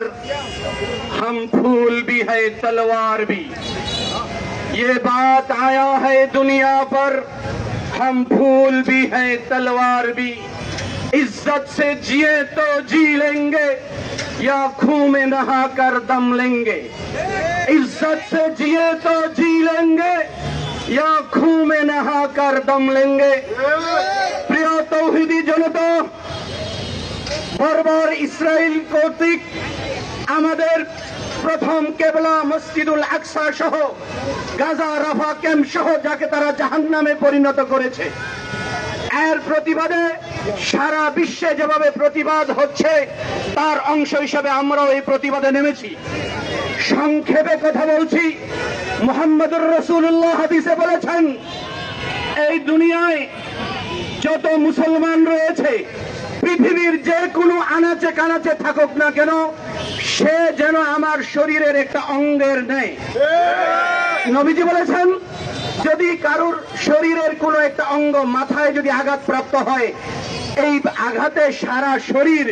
हम फूल भी है, तलवार भी। ये बात आया है दुनिया पर, हम फूल भी है, तलवार भी। इज़्ज़त से जिए तो जी लेंगे, या खून में नहा कर दम लेंगे। इज़्ज़त से जिए तो जी लेंगे, या खून में नहा कर दम लेंगे। বর্বর ইসরায়েল কর্তৃক আমাদের প্রথম কেবলা মসজিদুল আকসা সহ গাজা রাফা ক্যাম্প সহ যাকে তারা জাহান নামে পরিণত করেছে। এর প্রতিবাদে সারা বিশ্বে যেভাবে প্রতিবাদ হচ্ছে, তার অংশ হিসেবে আমরাও এই প্রতিবাদে নেমেছি। সংক্ষেপে কথা বলছি, মোহাম্মদুর রসুল্লাহ হাদিসে বলেছেন, এই দুনিয়ায় যত মুসলমান রয়েছে পৃথিবীর যে কোনো আনাচে কানাচে থাকুক না কেন, সে যেন আমার শরীরের একটা অঙ্গের নেই। নবীজি বলেছেন, যদি কারুর শরীরের কোনো একটা অঙ্গ মাথায় যদি আঘাতপ্রাপ্ত হয়, এই আঘাতে সারা শরীর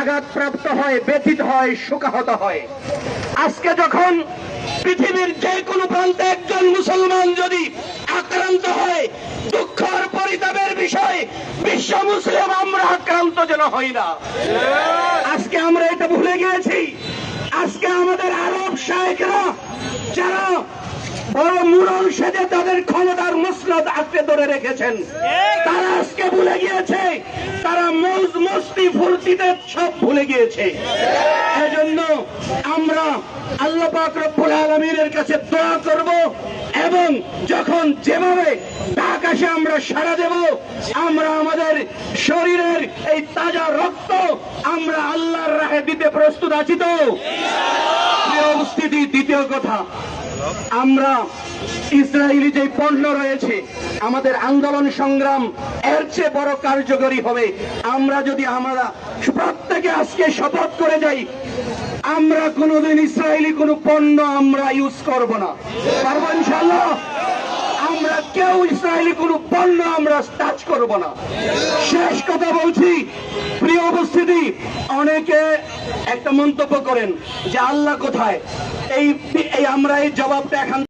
আঘাতপ্রাপ্ত হয়, ব্যথিত হয়, শোকাহত হয়। আজকে যখন পৃথিবীর যে কোনো প্রান্তে একজন মুসলমান যদি আক্রান্ত হয়, দুঃখ বিষয়, বিশ্ব মুসলিম আমরা আক্রান্ত যেন হই না। আজকে আমরা এটা ভুলে গিয়েছি। আজকে আমাদের আরব শাহেকরা যারা বড় মুরল সেজে তাদের ক্ষমতার মসনদ আঁকড়ে ধরে রেখেছেন, তারা আজকে ভুলে গিয়েছে। তারা মৌজ মস্তি ফুর্তিতে সব ভুলে গিয়েছে। এজন্য আমরা আল্লাহ পাক রব্বুল আলমিনের কাছে দোয়া করব এবং যখন যেভাবে আকাশে আমরা সারা দেব। আমরা আমাদের শরীরের এই তাজা রক্ত আমরা আল্লাহর রাহে দিতে প্রস্তুত আছি তো? দ্বিতীয় কথা, আমরা ইসরায়েলি যে পণ্য রয়েছে, আমাদের আন্দোলন সংগ্রাম এর চেয়ে বড় কার্যকরী হবে। আমরা যদি আমরা প্রত্যেকে আজকে শপথ করে যাই, আমরা কোনোদিন ইসরায়েলি কোনো পণ্য আমরা ইউজ করব না। পারব ইনশাল্লাহ কেউ ইসরায়েলি কোনো পণ্য আমরা টাচ করব না। শেষ কথা বলছি, প্রিয় উপস্থিতি, অনেকে একটা মন্তব্য করেন যে আল্লাহ কোথায়? এই আমরা এই জবাবটা এখন